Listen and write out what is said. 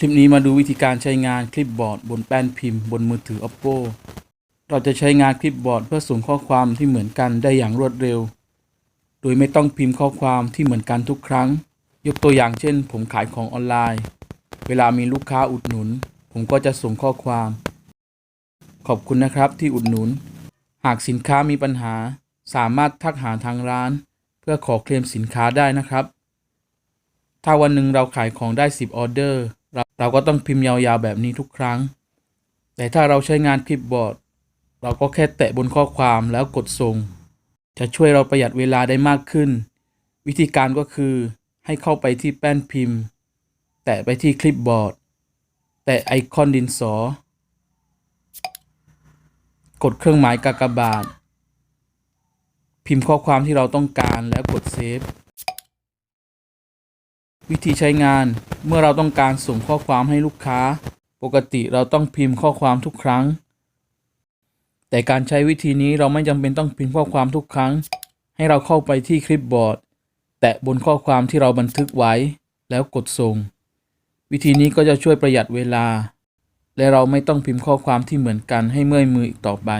คลิปนี้มาดูวิธีการใช้งานคลิปบอร์ดบนแป้นพิมพ์บนมือถือ oppo เราจะใช้งานคลิปบอร์ดเพื่อส่งข้อความที่เหมือนกันได้อย่างรวดเร็ว โดยไม่ต้องพิมพ์ข้อความที่เหมือนกันทุกครั้ง ยกตัวอย่างเช่น ผมขายของออนไลน์ เวลามีลูกค้าอุดหนุน ผมก็จะส่งข้อความ ขอบคุณนะครับที่อุดหนุน หากสินค้ามีปัญหา สามารถทักหาทางร้าน เพื่อขอเคลมสินค้าได้นะครับ ถ้าวันหนึ่งเราขายของได้ 10ออเดอร์ เราก็ต้องพิมพ์ยาวๆแบบนี้ทุกครั้ง แต่ถ้าเราใช้งานคลิปบอร์ด เราก็แค่แตะบนข้อความแล้วกดส่ง จะช่วยเราประหยัดเวลาได้มากขึ้น วิธีการก็คือให้เข้าไปที่แป้นพิมพ์ แตะไปที่คลิปบอร์ด แตะไอคอนดินสอ กดเครื่องหมายกากบาท พิมพ์ข้อความที่เราต้องการแล้วกดเซฟ วิธีใช้งานเมื่อเราต้องการส่งข้อความให้ลูกค้า ปกติเราต้องพิมพ์ข้อความทุกครั้ง แต่การใช้วิธีนี้เราไม่จำเป็นต้องพิมพ์ข้อความทุกครั้ง ให้เราเข้าไปที่คลิปบอร์ด แตะบนข้อความที่เราบันทึกไว้ แล้วกดส่ง วิธีนี้ก็จะช่วยประหยัดเวลา และเราไม่ต้องพิมพ์ข้อความที่เหมือนกันให้เมื่อยมืออีกต่อไป